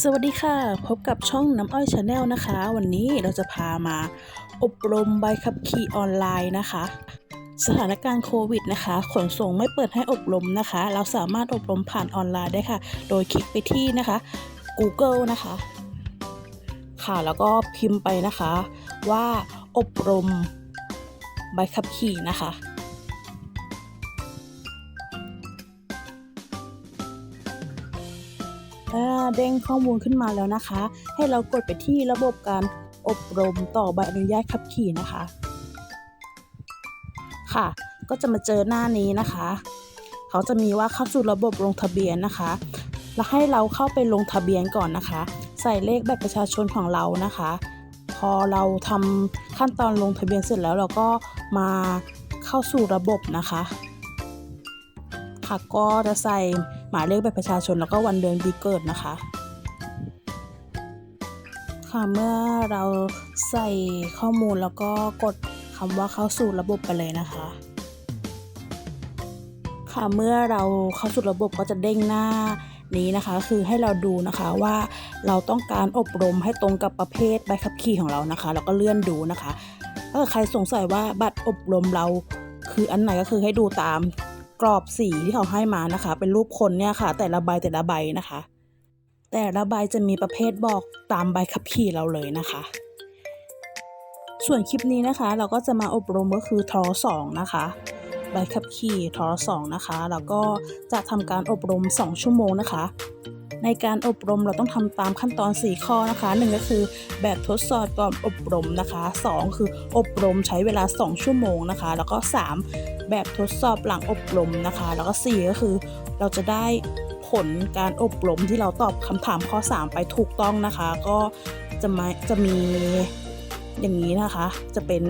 สวัสดีค่ะ พบกับช่องน้ำอ้อยชาแนลนะคะ วันนี้เราจะพามาอบรมใบขับขี่ออนไลน์นะคะ สถานการณ์โควิดนะคะ ขนส่งไม่เปิดให้อบรมนะคะ เราสามารถอบรมผ่านออนไลน์ได้ค่ะ โดยคลิกไปที่นะคะ Google นะคะ ค่ะแล้วก็พิมพ์ไปนะคะว่าอบรมใบขับขี่นะคะ เด้งข้อมูลขึ้นมาแล้วนะคะ ให้เรากดไปที่ระบบการอบรมต่อใบอนุญาตขับขี่นะคะ ค่ะ ก็จะมาเจอหน้านี้นะคะ เขาจะมีว่าเข้าสู่ระบบลงทะเบียนนะคะ แล้วให้เราเข้าไปลงทะเบียนก่อนนะคะ ใส่เลขบัตรประชาชนของเรานะคะ พอเราทำขั้นตอนลงทะเบียนเสร็จแล้วเราก็มาเข้าสู่ระบบนะคะ ค่ะก็จะใส่ หมายเลขบัตรประชาชนแล้วก็วันเดือนปีเกิดนะคะ ค่ะเมื่อเราใส่ข้อมูลแล้วก็กดคำว่าเข้าสู่ระบบไปเลยนะคะ ค่ะเมื่อเราเข้าสู่ระบบก็จะเด้งหน้านี้นะคะคือให้เราดูนะคะว่าเราต้องการอบรมให้ตรงกับประเภทใบขับขี่ของเรานะคะ แล้วก็เลื่อนดูนะคะถ้าเกิดใครสงสัยว่าบัตรอบรมเราคืออันไหนก็คือให้ดูตาม กรอบสีที่เขาให้มานะคะ เป็นรูปคนเนี่ยค่ะ แต่ละใบแต่ละใบนะคะ แต่ละใบจะมีประเภทบอกตามใบขับขี่เราเลยนะคะ ส่วนคลิปนี้นะคะ เราก็จะมาอบรมก็คือทอสองนะคะ ใบขับขี่ทอสองนะคะ แล้วก็จะทำการอบรม 2 ชั่วโมงนะคะ ในการอบรมเราต้องทำตามขั้นตอน 4 ข้อนะคะหนึ่งก็คือแบบทดสอบก่อนอบรมนะคะ 2 คืออบรมใช้เวลา 2 ชั่วโมงนะคะ แล้วก็ 3 แบบทดสอบหลังอบรมนะคะ แล้วก็ 4 ก็คือเราจะได้ผลการอบรมที่เราตอบคำถามข้อ 3 ไปถูกต้องนะคะ ก็จะมาจะมีอย่างนี้นะคะ จะเป็น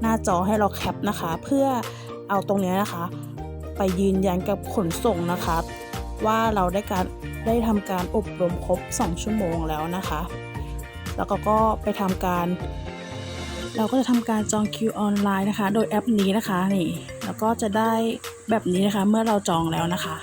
หน้าจอให้เราแคปนะคะ เพื่อ เอาตรงนี้นะคะ ไปยืนยันกับขนส่งนะคะ ว่าเราได้การได้ทำการอบรมครบ 2 ชั่วโมงแล้วนะคะ แล้วก็ก็ไปทำการ เราก็จะทำการจองคิวออนไลน์นะคะ โดยแอปนี้นะคะนี่แล้วก็จะได้แบบนี้นะคะเมื่อเราจองแล้วนะคะ